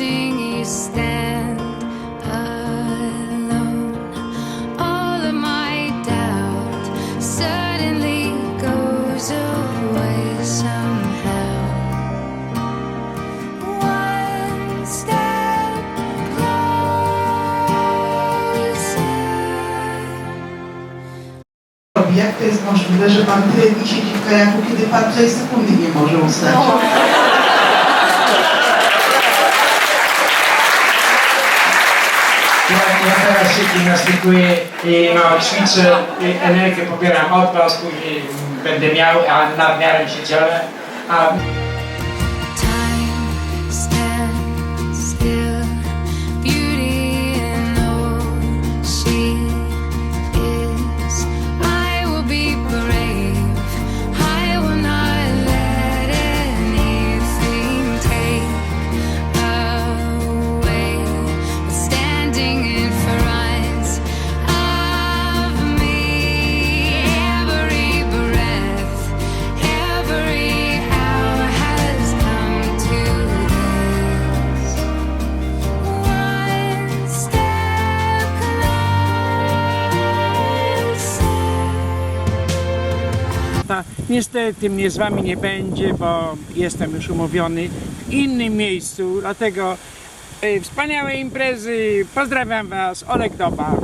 watching you stand alone. All of my doubt suddenly goes away somehow. One step closer. Jak to jest możliwe, że pan tyle siedzi w kajaku, kiedy pan 3 sekundy nie może ustać? No. Ja, teraz się gimnastykuję i no, ćwiczę, i energię pobieram od was, później będę miał, a nadmiarem się dzielę. A niestety mnie z wami nie będzie, bo jestem już umówiony w innym miejscu, dlatego y, wspaniałe imprezy, pozdrawiam was, Olek Doba.